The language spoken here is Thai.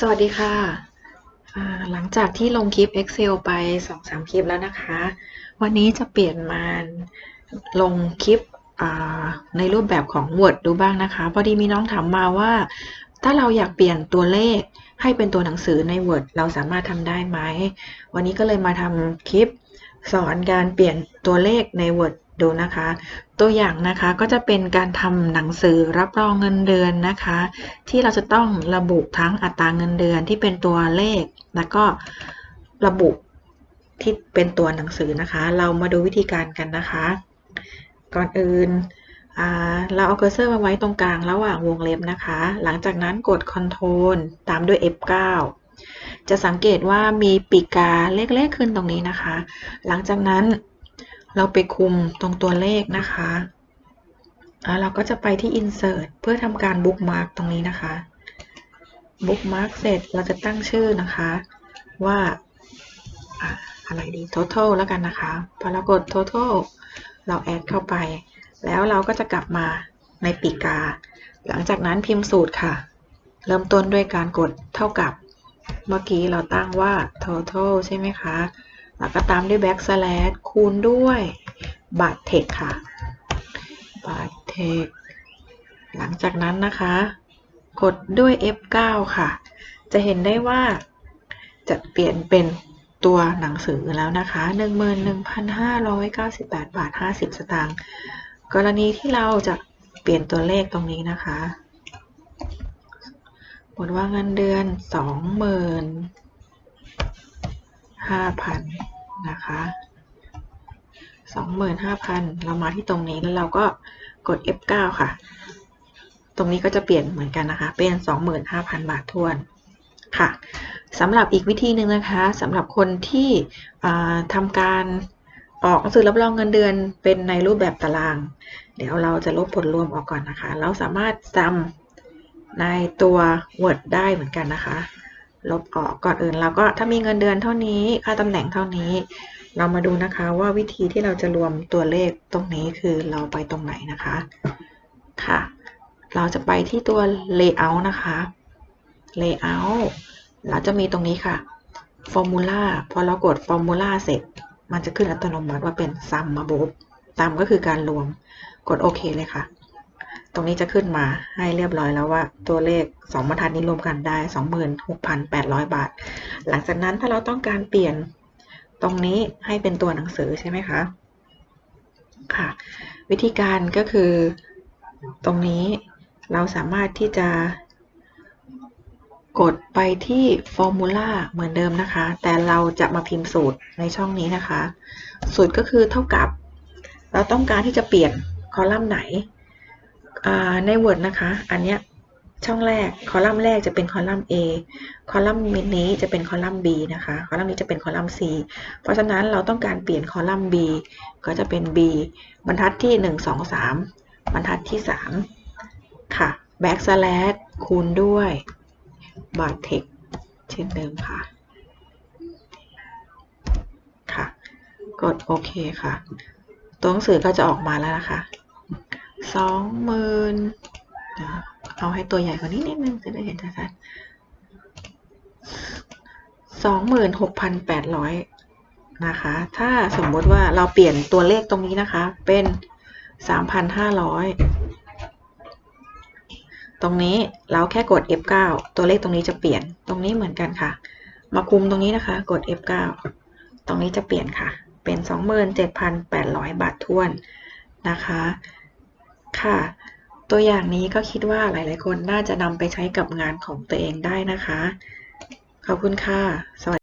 สวัสดีค่ะ หลังจากที่ลงคลิป Excel ไป 2-3 คลิปแล้วนะคะ วันนี้จะเปลี่ยนมาลงคลิปในรูปแบบของ Word ดูบ้างนะคะ พอดีมีน้องถามมาว่า ถ้าเราอยากเปลี่ยนตัวเลขให้เป็นตัวหนังสือใน Word เราสามารถทำได้ไหม วันนี้ก็เลยมาทำคลิปสอนการเปลี่ยนตัวเลขใน Word ดูนะคะ ตัวอย่างนะคะก็จะเป็นการทำหนังสือรับรองเงินเดือนนะคะ ที่เราจะต้องระบุทั้งอัตราเงินเดือนที่เป็นตัวเลข แล้วก็ระบุที่เป็นตัวหนังสือนะคะ เรามาดูวิธีการกันนะคะ ก่อนอื่นเราเอาเคอร์เซอร์มาไว้ตรงกลางระหว่างวงเล็บนะคะ หลังจากนั้นกด Ctrl ตามด้วย F9 จะสังเกตว่ามีปีกกาเล็กๆขึ้นตรงนี้นะคะ หลังจากนั้น เราไปคุมตรงตัวเลขนะคะเราก็จะไปที่ Insert เพื่อทำการ Bookmark ตรงนี้นะคะ Bookmark เสร็จเราจะตั้งชื่อนะคะ ว่าอะไรดี Total แล้วกันนะคะ พอเรากด Total เราแอดเข้าไป แล้วเราก็จะกลับมาในปีกา หลังจากนั้นพิมพ์สูตรค่ะ เริ่มต้นด้วยการกดเท่ากับ เมื่อกี้เราตั้งว่า total ใช่ไหมคะ แล้วก็ตามด้วย backslash คูณด้วยบาทเทคค่ะบาทเทคหลังจากนั้นนะคะ กดด้วย F9 ค่ะ จะเห็นได้ว่าจะเปลี่ยนเป็นตัวหนังสือแล้วนะคะ 11,598 บาท 50 สตางค์ กรณีที่เราจะเปลี่ยนตัวเลขตรงนี้นะคะหมดว่าเงินเดือนสอง หมื่นห้าพันนะคะสองหมื่นห้าพันเรามาที่ตรงนี้แล้วเราก็กด F9 ค่ะ ตรงนี้ก็จะเปลี่ยนเหมือนกันนะคะ เป็น 25,000 บาททวนค่ะสำหรับอีกวิธีหนึ่งนะคะสำหรับคนที่ทำการออกหนังสือรับรองเงินเดือนเป็นในรูปแบบตาราง เดี๋ยวเราจะลบผลรวมออกก่อนนะคะ เราสามารถจำในตัว Word ได้เหมือนกันนะคะ ลบออกก่อนอื่นเราก็ถ้ามีเงินเดือนเท่านี้ค่าตำแหน่งเท่านี้ เรามาดูนะคะว่าวิธีที่เราจะรวมตัวเลขตรงนี้คือเราไปตรงไหนนะคะค่ะ เราจะไปที่ตัว layout นะคะ layout เราจะมีตรงนี้ค่ะ formula พอเรากด formula เสร็จ มันจะขึ้นอัตโนมัติว่าเป็น sum มาบบ sum ก็คือการรวมกดโอเคเลยค่ะ ตรงนี้จะขึ้นมาให้เรียบร้อยแล้วว่าตัวเลข 2บรรทัดนี้รวมกันได้ 26,800 บาท หลังจากนั้นถ้าเราต้องการเปลี่ยนตรงนี้ให้เป็นตัวหนังสือใช่ไหมคะ ค่ะ วิธีการก็คือตรงนี้เราสามารถที่จะกดไปที่ formula เหมือนเดิมนะคะ แต่เราจะมาพิมพ์สูตรในช่องนี้นะคะ สูตรก็คือเท่ากับ เราต้องการที่จะเปลี่ยนคอลัมน์ไหน ใน Word นะคะ อันเนี้ยช่องแรกคอลัมน์แรกจะเป็นคอลัมน์ A คอลัมน์นี้จะเป็นคอลัมน์ B นะคะ คอลัมน์นี้จะเป็นคอลัมน์ C เพราะฉะนั้นเราต้องการเปลี่ยนคอลัมน์ B ก็จะเป็น B บรรทัดที่ 1 2 3 บรรทัดที่ 3 ค่ะ backslash คูณด้วยบาทเทคเช่นเดิมค่ะ ค่ะ กดโอเคค่ะ ตัวหนังสือก็จะออกมาแล้วนะคะ สองหมื่นเอาให้ตัวใหญ่กว่านี้นิดนึงจะได้เห็นชัดๆสองหมื่นหกพันแปดร้อยนะคะ ถ้าสมมติว่าเราเปลี่ยนตัวเลขตรงนี้นะคะ เป็นสามพันห้าร้อยตรงนี้เราแค่กด F9 ตัวเลขตรงนี้จะเปลี่ยน ตรงนี้เหมือนกันค่ะ มาคุมตรงนี้นะคะ กด F9 ตรงนี้จะเปลี่ยนค่ะ เป็น 27,800 บาททวนนะคะ ค่ะ ตัวอย่างนี้ก็คิดว่าหลาย ๆ คนน่าจะนำไปใช้กับงานของตัวเองได้นะคะ ขอบคุณค่ะ สวัสดี